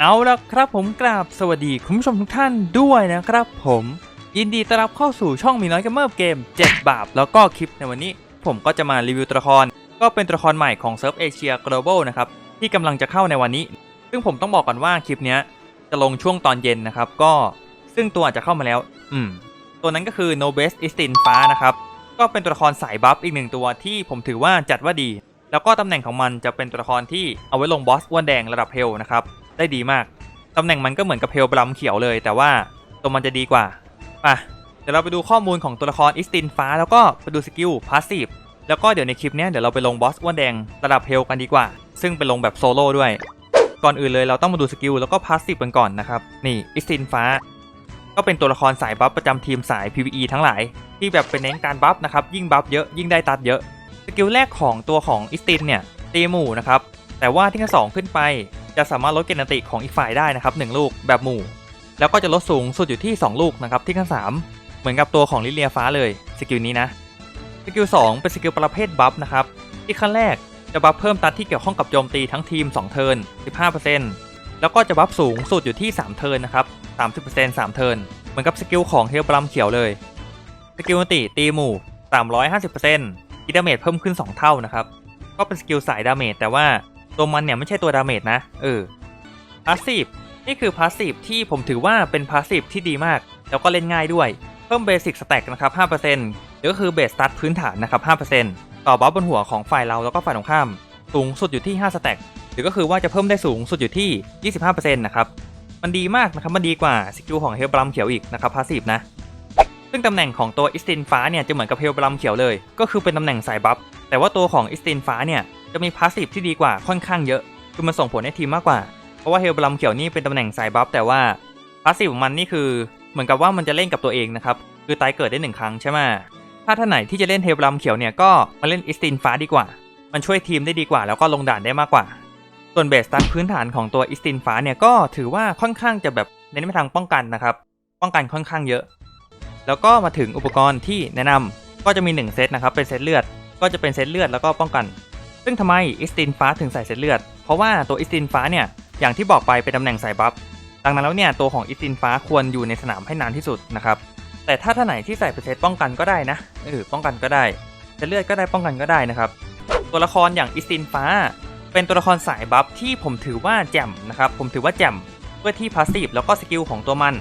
เอาละครับผมกราบสวัสดีคุณผู้ชมทุกท่านด้วยนะครับผมยินดีต้อนรับเข้าสู่ช่องมีน้อยกัมเมอร์เกม 7 บาปแล้วก็คลิปในวันนี้ ผมก็จะมารีวิวตัวละคร ก็เป็นตัวละครใหม่ของเซิร์ฟเอเชีย Global นะครับ ที่กำลังจะเข้าในวันนี้ ซึ่งผมต้องบอกก่อนว่าคลิปนี้จะลงช่วงตอนเย็นนะครับ ก็ซึ่งตัวอาจจะเข้ามาแล้ว อืม ตัวนั้นก็คือ No Best i s t i n ฟ้านะครับ ก็เป็นตัวละครสายบัฟอีกหนึ่งตัวที่ผมถือว่าจัดว่าดี แล้วก็ตำแหน่งของมันจะเป็นตัวละครที่เอาไว้ลงบอสอ้วนแดงระดับเฮลนะครับ ได้ดีมาก ตำแหน่งมันก็เหมือนกับเพลบลัมเขียวเลย แต่ว่าตัวมันจะดีกว่าอะเดี๋ยวเราไปดูข้อมูลของตัวละครอิสตินฟ้า แล้วก็ไปดูสกิลพาสซีฟแล้วก็เดี๋ยวในคลิปนี้เดี๋ยวเราไปลงบอสอ้วนแดงระดับเพลกันดีกว่า ซึ่งไปลงแบบโซโล่ด้วย ก่อนอื่นเลยเราต้องมาดูสกิลแล้วก็พาสซีฟกันก่อนนะครับ นี่อิสตินฟ้า ก็เป็นตัวละครสายบัฟประจำทีมสาย PVE ทั้งหลาย ที่แบบเป็นเน้นการบัฟนะครับ ยิ่งบัฟเยอะยิ่งได้ตัดเยอะ สกิลแรกของตัวของอิสตินเนี่ยตีหมู่นะครับ แต่ว่าที่ขั้นสองขึ้นไป จะสามารถลดเกณฑ์อันติของอีกฝ่ายได้นะครับ1ลูกแบบหมู่ แล้วก็จะลดสูงสุดอยู่ที่ 2 ลูกนะครับที่ขั้น 3 เหมือนกับตัวของลิเลียฟ้าเลยสกิลนี้นะสกิล2เป็นสกิลประเภทบัฟนะครับที่ขั้นแรกจะบัฟเพิ่มตัดที่เกี่ยวข้องกับโจมตีทั้งทีม 2 เทิร์น15%แล้วก็จะบัฟสูงสุดอยู่ที่ 3 เทิร์นนะครับ30% 3 เทิร์นเหมือนกับสกิลของเฮลบรัมเขียวเลยสกิลอันติตีหมู่ 350%คิดาเมจเพิ่มขึ้น 2 เท่านะครับก็เป็นสกิลสายดาเมจแต่ว่า ตัวมันเนี่ยไม่ใช่ตัวดาเมจนะ เออพาสซีฟนี่คือพาสซีฟที่ผมถือว่าเป็นพาสซีฟที่ดีมาก แล้วก็เล่นง่ายด้วย เพิ่มเบสิกสแต็กนะครับ 5%หรือก็คือเบสสตาร์ทพื้นฐานนะครับ 5%ต่อบัฟบนหัวของฝ่ายเราแล้วก็ฝ่ายตรงข้าม สูงสุดอยู่ที่ 5 สแต็กหรือก็คือว่าจะเพิ่มได้สูงสุดอยู่ที่ 25%นะครับ มันดีมากนะครับ มันดีกว่าสกิลของเฮลบรัมเขียวอีกนะครับพาสซีฟนะ ซึ่งตำแหน่งของตัวอิสตินฟ้าเนี่ยจะเหมือนกับเฮลบรัมเขียวเลย ก็คือเป็นตำแหน่งสายบัฟ แต่ว่าตัวของอิสตินฟ้าเนี่ย จะมีพาสซีฟที่ดีกว่าค่อนข้างเยอะคือมันส่งผลให้ทีมมากกว่า เพราะว่าเฮลบลัมเขียวนี่เป็นตำแหน่งสายบัฟแต่ว่าพาสซีฟของมันนี่คือเหมือนกับว่ามันจะเล่นกับตัวเองนะครับคือตายเกิดได้หนึ่งครั้งใช่ไหมถ้าท่านไหนที่จะเล่นเฮลบลัมเขียวเนี่ยก็มาเล่นอิสตินฟ้าดีกว่า มันช่วยทีมได้ดีกว่า แล้วก็ลงด่านได้มากกว่า ส่วนเบสตันพื้นฐานของตัวอิสตินฟ้าเนี่ยก็ถือว่าค่อนข้างจะแบบเน้นไปทางป้องกันนะครับป้องกันค่อนข้างเยอะ แล้วก็มาถึงอุปกรณ์ที่แนะนำก็จะมี 1 เซตนะครับเป็นเซตเลือด ก็จะเป็นเซตเลือดแล้วก็ป้องกัน ซึ่งทำไมอิสตินฟ้าถึงใส่เซตเลือด เพราะว่าตัวอิสตินฟ้าเนี่ยอย่างที่บอกไปเป็นตำแหน่งสายบัฟ ดังนั้นแล้วเนี่ยตัวของอิสตินฟ้าควรอยู่ในสนามให้นานที่สุดนะครับ แต่ถ้าท่าไหนที่ใส่เป็นเซตป้องกันก็ได้นะเออป้องกันก็ได้เซตเลือดก็ได้ป้องกันก็ได้นะครับ ตัวละครอย่างอิสตินฟ้า เป็นตัวละครสายบัฟที่ผมถือว่าแจ่มนะครับผมถือว่าแจ่มเพื่อที่พาสซีฟแล้วก็สกิลของตัวมัน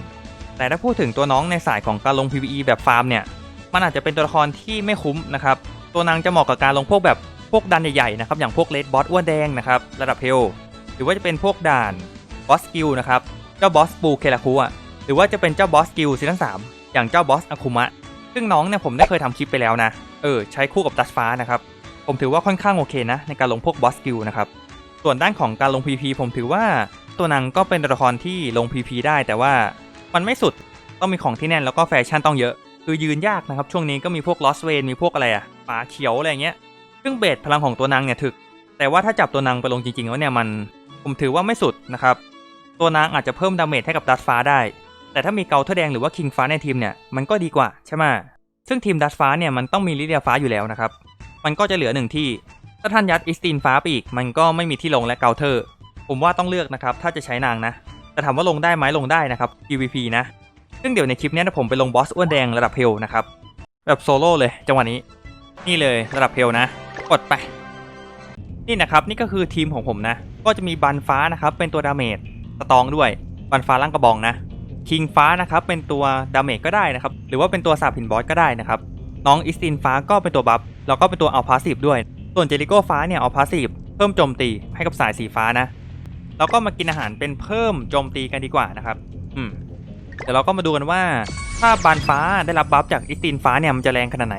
แต่ถ้าพูดถึงตัวน้องในสายของการลง PVE แบบฟาร์มเนี่ยมันอาจจะเป็นตัวละครที่ไม่คุ้มนะครับตัวนางจะเหมาะกับการลงพวกแบบ พวกดันใหญ่ๆนะครับอย่างพวกเลดบอสอ้วนแดงนะครับระดับเฮลหรือว่าจะเป็นพวกด่านบอสกิลนะครับเจ้าบอสปูเคลาคุอะหรือว่าจะเป็นเจ้าบอสกิลซีซั่นสามอย่างเจ้าบอสอาคุมะซึ่งน้องเนี่ยผมได้เคยทำคลิปไปแล้วนะเออใช้คู่กับดัชฟ้านะครับผมถือว่าค่อนข้างโอเคนะในการลงพวกบอสกิลนะครับส่วนด้านของการลง PP ผมถือว่าตัวนางก็เป็นตัวละครที่ลง PP ได้แต่ว่ามันไม่สุดต้องมีของที่แน่นแล้วก็แฟชั่นต้องเยอะ คือยืนยากนะครับ ช่วงนี้ก็มีพวกลอสเวนมีพวกอะไรอะฝาเขียวอะไรเงี้ย ซึ่งเบสพลังของตัวนางเนี่ยถึก แต่ว่าถ้าจับตัวนางไปลงจริงๆแล้วเนี่ยมัน ผมถือว่าไม่สุดนะครับ ตัวนางอาจจะเพิ่มดาเมจให้กับดัตฟ้าได้ แต่ถ้ามีเกาเทอร์แดงหรือว่าคิงฟ้าในทีมเนี่ยมันก็ดีกว่าใช่ไหมซึ่งทีมดัตฟ้าเนี่ยมันต้องมีลิเดียฟ้าอยู่แล้วนะครับ มันก็จะเหลือหนึ่งที่ ถ้าท่านยัดอิสตินฟ้าไปอีก มันก็ไม่มีที่ลงและเกาเทอร์ ผมว่าต้องเลือกนะครับ ถ้าจะใช้นางนะ แต่ถามว่าลงได้ไหมลงได้นะครับ PVP นะ ซึ่งเดี๋ยวในคลิปเนี้ยผมไปลงบอสอ้วนแดงระดับเพลนะครับ แบบโซโล่เลยจังหวะนี้ นี่เลยระดับเพลนะ กดไป นี่นะครับนี่ก็คือทีมของผมนะ ก็จะมีบันฟ้านะครับเป็นตัวดาเมจสตองด้วยบันฟ้าล่างกระบองนะคิงฟ้านะครับเป็นตัวดาเมจก็ได้นะครับหรือว่าเป็นตัวสาบหินบอสก็ได้นะครับน้องอิสตินฟ้าก็เป็นตัวบัฟแล้วก็เป็นตัวเอาพาสซีฟด้วย ส่วนเจลิโก้ฟ้าเนี่ยเอาพาสซีฟเพิ่มโจมตีให้กับสายสีฟ้านะแล้วก็มากินอาหารเป็นเพิ่มโจมตีกันดีกว่านะครับ อืมเดี๋ยวเราก็มาดูกันว่า ถ้าบานฟ้าได้รับบัฟจากอิสตินฟ้าเนี่ยมันจะแรงขนาดไหน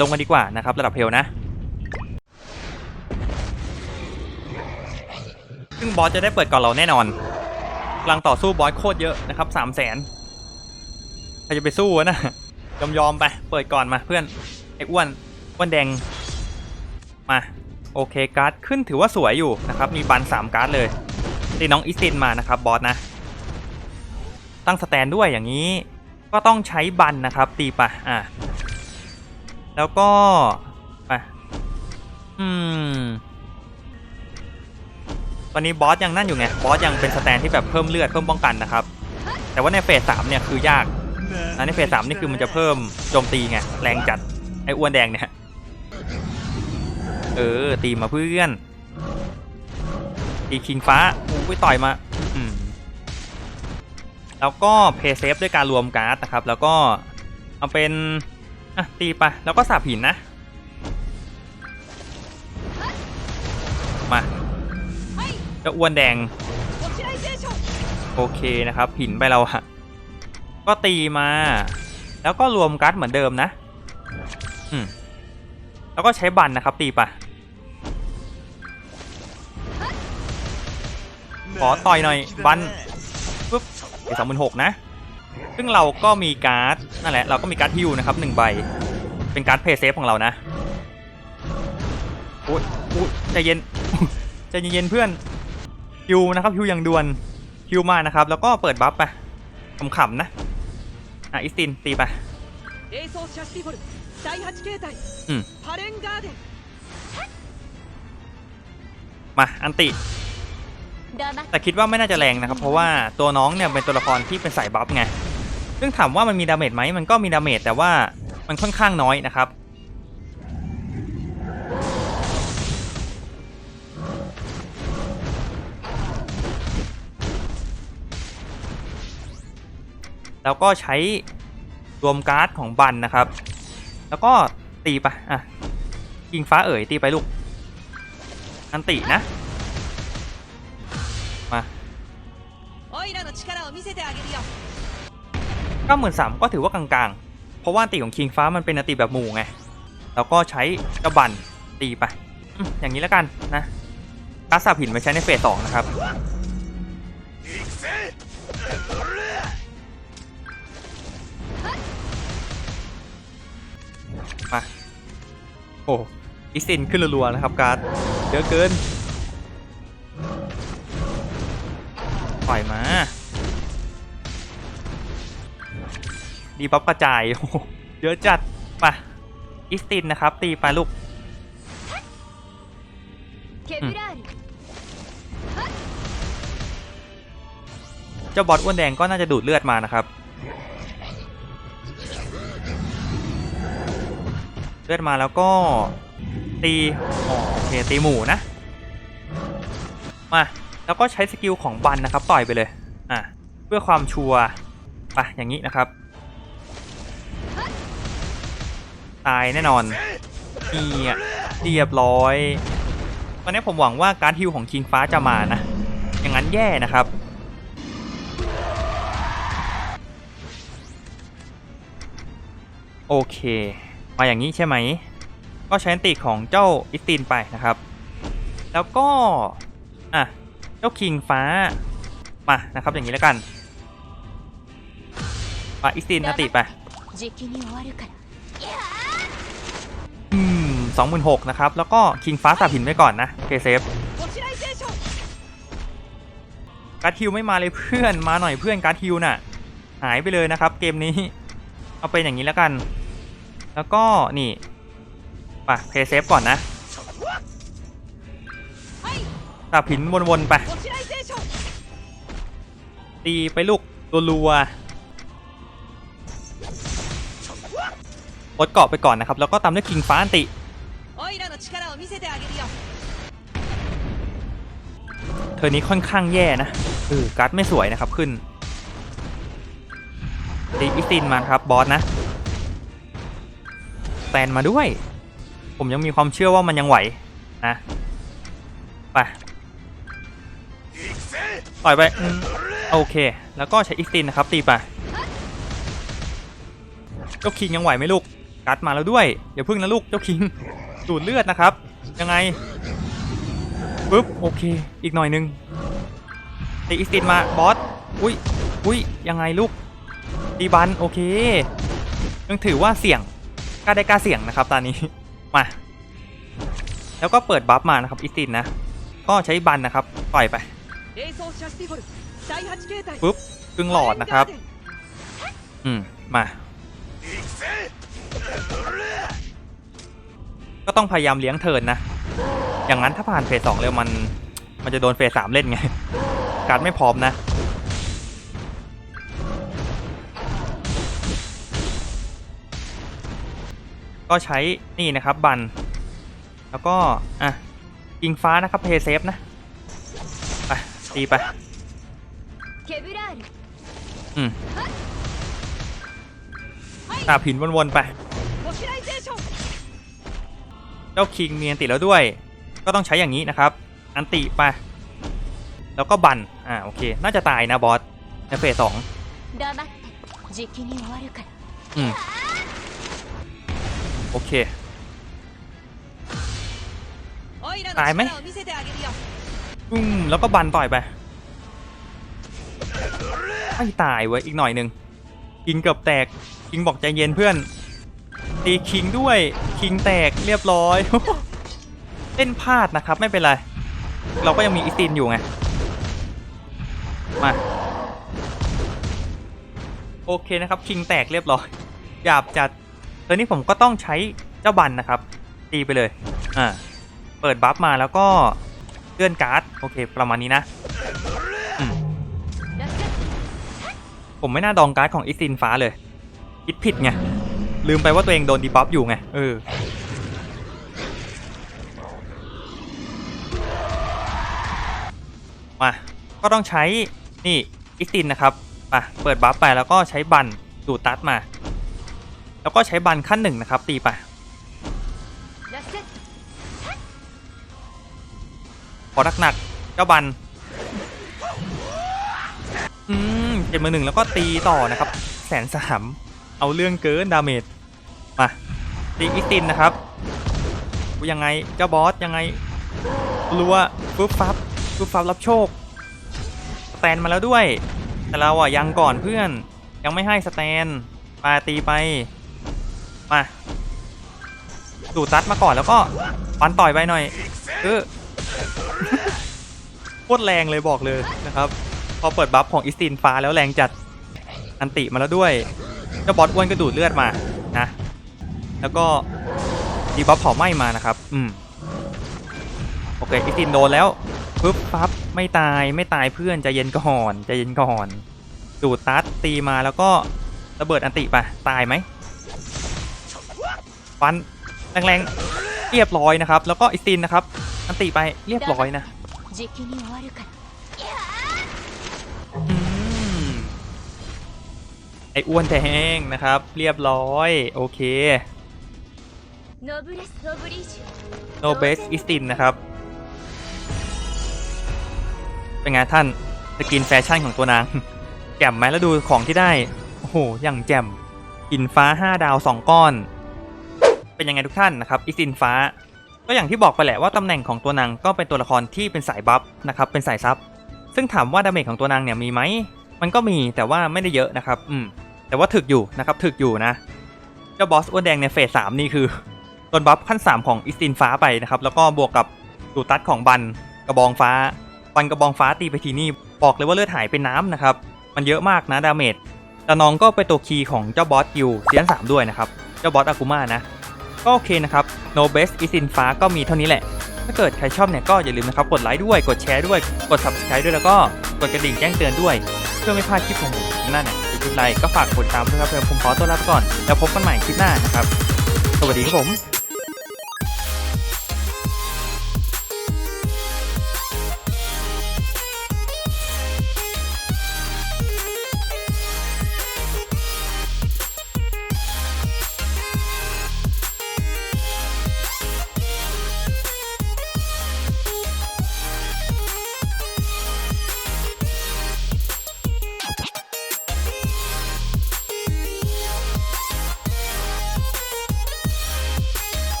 ลงกันดีกว่านะครับระดับเพลนะ ซึ่งบอสจะได้เปิดก่อนเราแน่นอนกลังต่อสู้บอสโคตรเยอะนะครับสามแสนใครจะไปสู้นะยอมยอมไปเปิดก่อนมาเพื่อนไอ้อ้วนอ้วนแดงมาโอเคการ์ดขึ้นถือว่าสวยอยู่นะครับมีบันสามการ์ดเลยตีน้องอิสตินมานะครับบอสนะ ตั้งสแตนด้วยอย่างนี้ก็ต้องใช้บันนะครับตีไปอะ แล้วก็ไปอืมตอนนี้บอสยังนั่นอยู่ไงบอสยังเป็นสแตนที่แบบเพิ่มเลือดเพิ่มป้องกันนะครับ แต่ว่าในเฟสสามเนี่ยคือยากนในเฟสสามนี่คือมันจะเพิ่มโจมตีไงแรงจัดไอ้อ้วนแดงเนี่ยเออตีมาเพื่อนตีคิงฟ้าอุ้ยต่อยมาอืมแล้วก็เพย์เซฟด้วยการรวมการ์ดนะครับ แล้วก็เอาเป็น อะตีไปแล้วก็สับหินนะ มาจ้าอ้วนแดง โอเคนะครับ หินไปเราอะก็ตีมา แล้วก็รวมการ์ดเหมือนเดิมนะ อืมแล้วก็ใช้บันนะครับ ตีไปขอต่อยหน่อยบันปุ๊บสองหมื่นหกนะ ซึ่งเราก็มีการ์ดนั่นแหละเราก็มีการ์ดฮิวนะครับหนึ่งใบ เป็นการ์ดเพย์เซฟของเรานะโอ้ยโอ้ยใจเย็นใจเย็นเพื่อนฮิวนะครับฮิวอย่างด่วนฮิวมานะครับ แล้วก็เปิดบัฟไปขำๆนะอะอิสตินตีไปอืมมาอันติ แต่คิดว่าไม่น่าจะแรงนะครับ เพราะว่าตัวน้องเนี่ยเป็นตัวละครที่เป็นสายบัฟไงซึ่งถามว่ามันมีดาเมจไหมมันก็มีดาเมจแต่ว่ามันค่อนข้างน้อยนะครับแล้วก็ใช้รวมการ์ดของบันนะครับ แล้วก็ตีไปอะยิงฟ้าเอ๋ยตีไปลูกอันตินะ เก้าหมื่นสามก็ถือว่ากลางๆ เพราะว่าตีของคิงฟ้ามันเป็นตีแบบหมู่ไง แล้วก็ใช้กระบันตีไปอย่างนี้แล้วกันนะกัสสับหินไปใช้ในเฟสสองนะครับมาโอ้อิสินขึ้นรัวๆนะครับการ์ดเยอะเกินปล่อยมา ดีบัฟกระจายเยอะจัดปะอิสตินนะครับ ตีไปลูกเจ้าบอสอ้วนแดงก็น่าจะดูดเลือดมานะครับเลือดมาแล้วก็ตีโอเคตีหมูนะ มา แล้วก็ใช้สกิลของบันนะครับ ต่อยไปเลย อะ เพื่อความชัวร์ไปอย่างนี้นะครับ ตายแน่นอนนี่อะเรียบร้อยตอนนี้ผมหวังว่าการดฮิวของคิงฟ้าจะมานะ อย่างนั้นแย่นะครับ โอเค มาอย่างนี้ใช่ไหม ก็ใช้อันติของเจ้าอิสตินไปนะครับ แล้วก็ อะ เจ้าคิงฟ้า มานะครับอย่างนี้แล้วกันมาอิสตินอันติไป 26,000นะครับ แล้วก็คิงฟ้าสับหินไว้ก่อนนะเคเซฟการ์ดฮิวไม่มาเลยเพื่อนมาหน่อยเพื่อนการ์ดฮิวน่ะ หายไปเลยนะครับ เกมนี้ เอาเป็นอย่างนี้แล้วกัน แล้วก็นี่ปะเพย์เซฟก่อนนะสับหินวนๆไปตีไปลูกตัวรัวลดเกาะไปก่อนนะครับ แล้วก็ตามด้วยคิงฟ้าอันติ เธอนี้ค่อนข้างแย่นะเออการ์ดไม่สวยนะครับขึ้นตีอิสตินมาครับบอสนะแตนมาด้วย ผมยังมีความเชื่อว่ามันยังไหวนะไปต่อยไปอืมโอเค แล้วก็ใช้อิสตินนะครับ ตีไปเจ้าคิงยังไหวไหมลูกการ์ดมาแล้วด้วยอย่าพึ่งนะลูกเจ้าคิงดูดเลือดนะครับ ยังไงปึ๊บโอเค อีกหน่อยนึงตีอิสตินมาบอสอุ้ยอุ้ยยังไงลูกตีบันโอเคยังถือว่าเสี่ยงกล้าได้กล้าเสี่ยงนะครับตอนนี้มาแล้วก็เปิดบัฟมานะครับอิสตินนะก็ใช้บันนะครับปล่อยไปปึ๊บครึ่งหลอดนะครับ อืม มา ก็ต้องพยายามเลี้ยงเทินนะ อย่างนั้นถ้าผ่านเฟสสองเร็วมัน มันจะโดนเฟสสามเล่นไง การไม่พร้อมนะ ก็ใช้นี่นะครับบัน แล้วก็ อะยิงฟ้านะครับเพย์เซฟนะ ไปตีไป อืมตาผินวนๆไป เจ้าคิงมีอันติแล้วด้วย ก็ต้องใช้อย่างนี้นะครับ อันติไป แล้วก็บันอ่าโอเค น่าจะตายนะบอสในเฟสสองอืมโอเค ตายไหมอืมแล้วก็บันต่อยไปไอ้ตายเว้ยอีกหน่อยหนึ่งกิงเกือบแตกกิงบอกใจเย็นเพื่อน ตีคิงด้วยคิงแตกเรียบร้อยเล่นพลาดนะครับไม่เป็นไร เราก็ยังมีอิสตินอยู่ไง มา โอเคนะครับ คิงแตกเรียบร้อยหยาบจัดตอนนี้ผมก็ต้องใช้เจ้าบันนะครับ ตีไปเลยอ่าเปิดบัฟมาแล้วก็เลื่อนการ์ดโอเค ประมาณนี้นะ ผมไม่น่าดองการ์ดของอิสตินฟ้าเลย คิดผิดไง ลืมไปว่าตัวเองโดนดีบัฟอยู่ไง เออ มา ก็ต้องใช้ นี่อิสตินนะครับมาเปิดบัฟไปแล้วก็ใช้บันดูตัดมา แล้วก็ใช้บันขั้นหนึ่งนะครับ ตีไปขอหนักๆเจ้าบันอืมเจ็ดมือหนึ่งแล้วก็ตีต่อนะครับ แสนสาม เอาเรื่องเกินดาเมจมาตีอิสตินนะครับยังไงเจ้าบอสยังไงรัวปุ๊บฟับปุ๊บฟับรับโชคสแตนมาแล้วด้วย แต่เราอะยังก่อนเพื่อนยังไม่ให้สแตนมาตีไปมาดูดตัดมาก่อนแล้วก็ฟันต่อยไปหน่อยเออโคตรแรงเลยบอกเลยนะครับ พอเปิดบัฟของอิสตินฟ้าแล้วแรงจัดอันติมาแล้วด้วย เจ้าบอสอ้วนก็ดูดเลือดมานะ แล้วก็ดีบัฟเผาไหม้มานะครับ อืม โอเคอิสตินโดนแล้วปึ๊บปั๊บไม่ตายไม่ตายเพื่อนใจเย็นก่อนใจเย็นก่อน ดูดตัดตีมาแล้วก็ระเบิดอันติไปตายไหมฟันแรงๆเรียบร้อยนะครับ แล้วก็อิสตินนะครับ อันติไปเรียบร้อยนะ ไอ้อ้วนแห้งนะครับ เรียบร้อย โอเคโนเบสอิสตินนะครับ เป็นไงท่านสกินแฟชั่นของตัวนาง แจ่มไหมแล้วดูของที่ได้ โอ้โห อย่างแจ่มอินฟ้า 5 ดาว 2 ก้อน เป็นยังไงทุกท่านนะครับอิสตินฟ้า ก็อย่างที่บอกไปแหละว่าตำแหน่งของตัวนางก็เป็นตัวละครที่เป็นสายบัฟนะครับเป็นสายซับซึ่งถามว่าดาเมจของตัวนางเนี่ยมีไหมมันก็มีแต่ว่าไม่ได้เยอะนะครับ อืม แต่ว่าถึกอยู่นะครับถึกอยู่นะ เจ้าบอสอ้วนแดงในเฟสสามนี่คือโดนบัฟขั้น 3 ของอิสตินฟ้าไปนะครับ แล้วก็บวกกับดูตัดของบันกระบองฟ้า บันกระบองฟ้าตีไปทีนี่บอกเลยว่าเลือดหายเป็นน้ำนะครับ มันเยอะมากนะดาเมจแต่น้องก็เป็นตัวคีย์ของเจ้าบอสกิวเซียนสามด้วยนะครับ เจ้าบอสอากุมานะ ก็โอเคนะครับ No Best อิสินฟ้าก็มีเท่านี้แหละ ถ้าเกิดใครชอบเนี่ยก็อย่าลืมนะครับ กดไลค์ด้วย กดแชร์ด้วย กด subscribe ด้วยแล้วก็กดกระดิ่งแจ้งเตือนด้วย เพื่อไม่พลาดคลิปของผมนั่นน่ะหรือ คลิปไรก็ฝากกดตามด้วยครับเพื่อนผมขอตัวลาไปก่อน แล้วพบกันใหม่คลิปหน้านะครับ สวัสดีครับผม